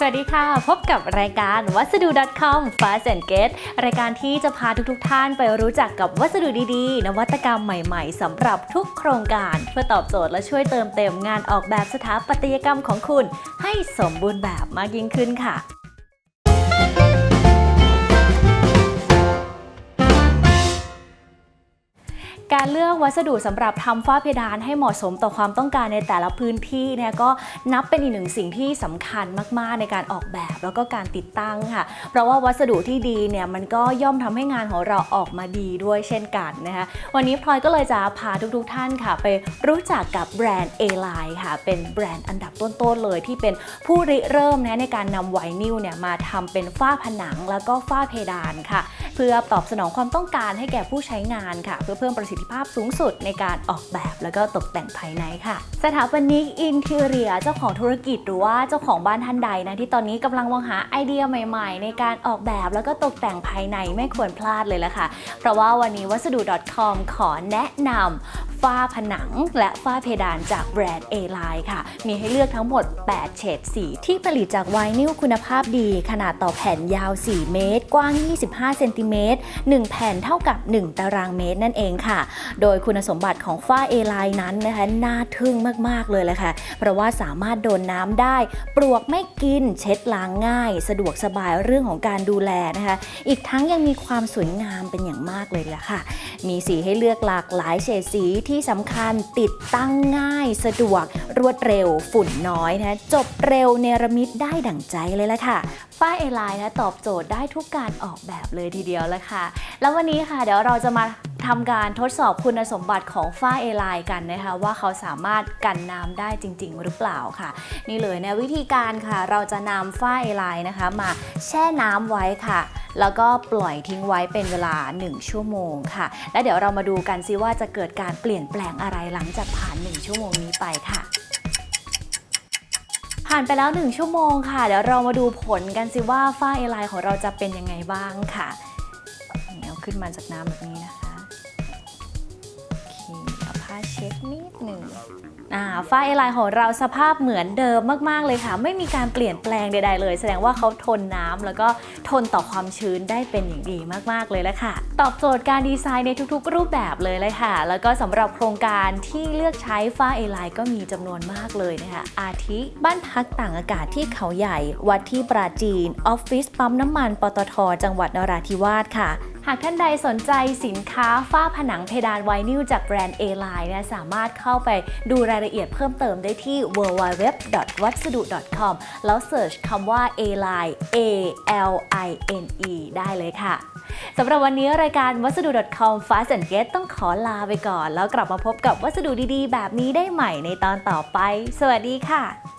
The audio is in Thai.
สวัสดีค่ะ พบกับรายการวัสดุ .com fast and get รายการที่จะพาทุกๆทท่านไปรู้จักกับวัสดุดีๆ นวัตกรรมใหม่ๆสำหรับทุกโครงการ เพื่อตอบโจทย์และช่วยเติมเต็มงานออกแบบสถาปัตยกรรมของคุณ ให้สมบูรณ์แบบมากยิ่งขึ้นค่ะ การเลือกวัสดุสำหรับทำฝ้าเพดานให้เหมาะสมต่อความต้องการในแต่ละพื้นที่เนี่ยก็นับเป็นอีกหนึ่งสิ่งที่สำคัญมากๆในการออกแบบแล้วก็การติดตั้งค่ะ เพราะว่าวัสดุที่ดีเนี่ยมันก็ย่อมทำให้งานของเราออกมาดีด้วยเช่นกันนะคะวันนี้พลอยก็เลยจะพาทุกๆท่านค่ะ ไปรู้จักกับแบรนด์ A-Line ค่ะ เป็นแบรนด์อันดับต้นๆเลยที่เป็นผู้ริเริ่มนะในการนำไวนิลเนี่ยมาทำเป็นฝ้าผนังแล้วก็ฝ้าเพดานค่ะ เพื่อตอบสนองความต้องการให้แก่ผู้ใช้งานค่ะ เพื่อเพิ่มประสิทธิภาพาพสูงสุดในการออกแบบแล้วก็ตกแต่งภายในค่ะ สถาปนิกอินเทเรียเจ้าของธุรกิจหรือว่าเจ้าของบ้านท่านใดนะที่ตอนนี้กำลังมองหาไอเดียใหม่ ๆ ในการออกแบบแล้วก็ตกแต่งภายในไม่ควรพลาดเลยละค่ะ เพราะว่าวันนี้วัสดุ .com ขอแนะนำ ฝ้าผนังและฝ้าเพดานจากแบรนด์ A-Line ค่ะ มีให้เลือกทั้งหมด 8 เฉดสี ที่ผลิตจากไวนิลคุณภาพดี ขนาดต่อแผ่นยาว 4 เมตร กว้าง 25 เซนติเมตร 1 แผ่นเท่ากับ 1 ตารางเมตรนั่นเองค่ะ โดยคุณสมบัติของฝ้า A-Line นั้นนะคะน่าทึ่งมาก ๆ เลยแหละค่ะ เพราะว่าสามารถโดนน้ำได้ ปลวกไม่กิน เช็ดล้างง่าย สะดวกสบายเรื่องของการดูแลนะคะ อีกทั้งยังมีความสวยงามเป็นอย่างมากเลยแหละค่ะ มีสีให้เลือกหลากหลายเฉดสีที่สำคัญติดตั้งง่าย สะดวก รวดเร็ว ฝุ่นน้อยนะจบเร็วเนรมิตได้ดั่งใจเลยละค่ะฝ้าเอไลน์นะตอบโจทย์ได้ทุกการออกแบบเลยทีเดียวละค่ะ แล้ววันนี้ค่ะ เดี๋ยวเราจะมาทำการทดสอบคุณสมบัติของฝ้าเอไลน์กันนะคะ ว่าเขาสามารถกันน้ำได้จริง ๆ หรือเปล่าค่ะ นี่เลยนะวิธีการค่ะ เราจะนำฝ้าเอไลน์นะคะ มาแช่น้ำไว้ค่ะ แล้วก็ปล่อยทิ้งไว้เป็นเวลา 1 ชั่วโมงค่ะ และเดี๋ยวเรามาดูกันซิว่าจะเกิดการเปลี่ยนแปลงอะไรหลังจากผ่าน 1 ชั่วโมงนี้ไปค่ะผ่านไปแล้ว 1 ชั่วโมงค่ะ เดี๋ยวเรามาดูผลกันสิว่าฝ้าเอไลน์ของเราจะเป็นยังไงบ้างค่ะเอาขึ้นมาจากน้ำแบบนี้นะคะ ฝ้าเอไลน์ของเราสภาพเหมือนเดิมมาก ๆ เลยค่ะ ไม่มีการเปลี่ยนแปลงใด ๆ เลย แสดงว่าเขาทนน้ำแล้วก็ทนต่อความชื้นได้เป็นอย่างดีมาก ๆ เลยแหละค่ะ ตอบโจทย์การดีไซน์ในทุก ๆ รูปแบบเลยเลยค่ะ แล้วก็สำหรับโครงการที่เลือกใช้ฝ้าเอไลน์ก็มีจำนวนมากเลยนะคะ อาทิบ้านพักต่างอากาศที่เขาใหญ่ วัดที่ปราจีน ออฟฟิศปั๊มน้ำมันปตท จังหวัดนราธิวาสค่ะ หากท่านใดสนใจสินค้าฝ้าผนังเพดานไวนิลจากแบรนด์ A-Line นะสามารถเข้าไปดูรายละเอียดเพิ่มเติมได้ที่ www.watsadu.com แล้วเสิร์ชคำว่า A-Line A L I N E ได้เลยค่ะสำหรับวันนี้รายการวัสดุ .com fast and get ต้องขอลาไปก่อน แล้วกลับมาพบกับวัสดุดีๆ แบบนี้ได้ใหม่ในตอนต่อไป สวัสดีค่ะ